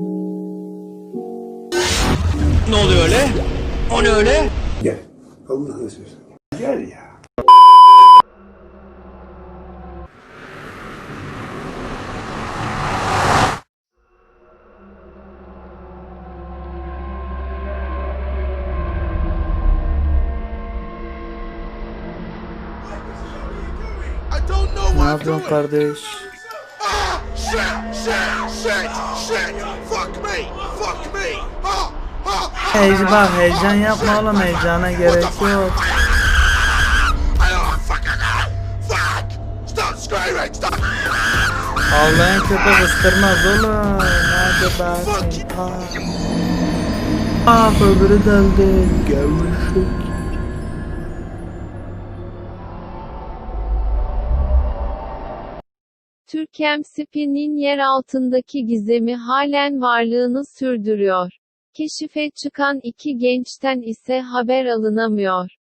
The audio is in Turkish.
Ne oluyor öyle? O ne öyle? Gel. Allah'ını seversen. Gel ya. Ne yapıyorsun kardeş? Shit, shit, shit, shit. Fuck me, fuck me. Heyecan, bak heyecan yapma oğlum heyecana gerek yok. Ağlayan köpek ıstırmaz oğlum. Hadi bakayım. Ah. Öbürü deldi. Gevşek. Türkem Spi'nin yer altındaki gizemi halen varlığını sürdürüyor. Keşife çıkan iki gençten ise haber alınamıyor.